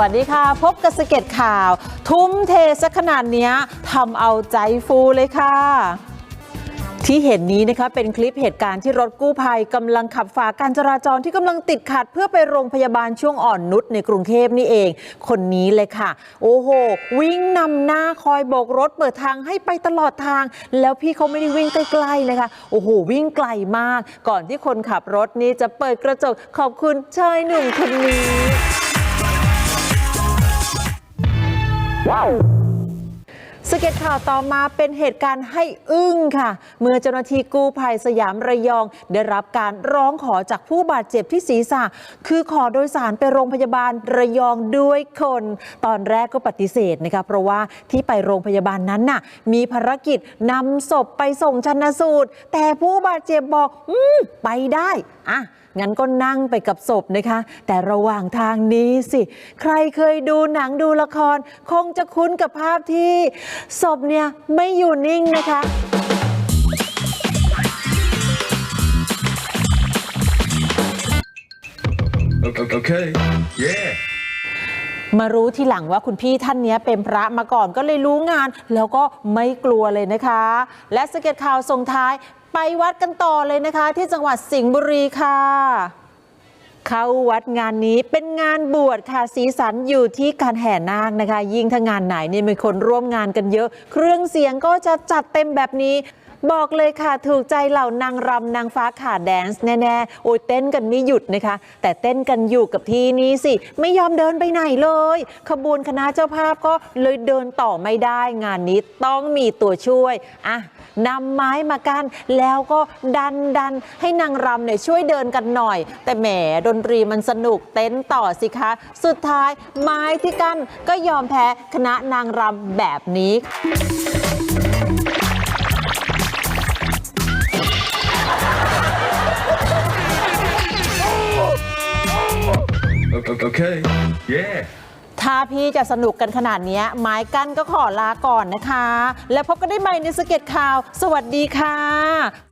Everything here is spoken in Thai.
วัสดีค่ะ พบกับสเก็ตข่าว ทุ่มเทสักขนาดนี้ทำเอาใจฟูเลยค่ะ ที่เห็นนี้นะคะเป็นคลิปเหตุการณ์ที่รถกู้ภัยกำลังขับฝ่าการจราจรที่กำลังติดขัดเพื่อไปโรงพยาบาลช่วงอ่อนนุชในกรุงเทพนี่เอง คนนี้เลยค่ะ โอ้โห วิ่งนำหน้าคอยโบกรถเปิดทางให้ไปตลอดทาง แล้วพี่เขาไม่ได้วิ่งใกล้ๆนะคะ โอ้โห วิ่งไกลมาก ก่อนที่คนขับรถนี่จะเปิดกระจกขอบคุณชายหนุ่มคนนี้ สเก็ตข่าวต่อมาเป็นเหตุการณ์ให้อึ้งค่ะ เมื่อเจ้าหน้าที่กู้ภัยสยามระยอง ได้รับการร้องขอจากผู้บาดเจ็บที่ศีรษะ คือขอโดยสารไปโรงพยาบาลระยองด้วยคน ตอนแรกก็ปฏิเสธนะคะเพราะว่าที่ไปโรงพยาบาลนั้นน่ะ มีภารกิจนำศพไปส่งชันสูตร แต่ผู้บาดเจ็บบอก อืมไปได้อะ งั้นก็นั่งไปกับศพนะคะ แต่ระหว่างทางนี้สิ ใครเคยดูหนังดูละคร คงจะคุ้นกับภาพที่ศพเนี่ยไม่อยู่นิ่งนะคะ Okay. okay. Yeah. มารู้ทีหลังว่าคุณพี่ท่านเนี้ยเป็นพระมาก่อนก็เลยรู้งาน แล้วก็ไม่กลัวเลยนะคะ และสเก็ตข่าวส่งท้ายไปวัดกันต่อเลยนะคะ ที่จังหวัดสิงห์บุรีค่ะ เข้าวัดงานนี้เป็นงานบวชค่ะสีสันอยู่ที่การแห่นาคนะคะ ยิ่งถ้างานไหนเนี่ยมีคนร่วมงานกันเยอะ เครื่องเสียงก็จะจัดเต็มแบบนี้บอกเลยค่ะถูกใจเหล่านางรำนางฟ้าขาแดนซ์แน่ๆ โอ้ยเต้นกันไม่หยุดนะคะ แต่เต้นกันอยู่กับที่นี้สิ ไม่ยอมเดินไปไหนเลย ขบวนคณะเจ้าภาพก็เลยเดินต่อไม่ได้งานนี้ต้องมีตัวช่วยอะนำไม้มากันแล้วก็ดันดันให้นางรำเนี่ยช่วยเดินกันหน่อย แต่แหมดนตรีมันสนุกเต้นต่อสิคะ สุดท้ายไม้ที่กั้นก็ยอมแพ้คณะนางรำแบบนี้ okay. Yeah. ถ้าพี่จะสนุกกันขนาดเนี้ยไม้กั้นก็ขอลาก่อนนะคะ แล้วพบกันได้ใหม่ในสเก็ตข่าว สวัสดีค่ะ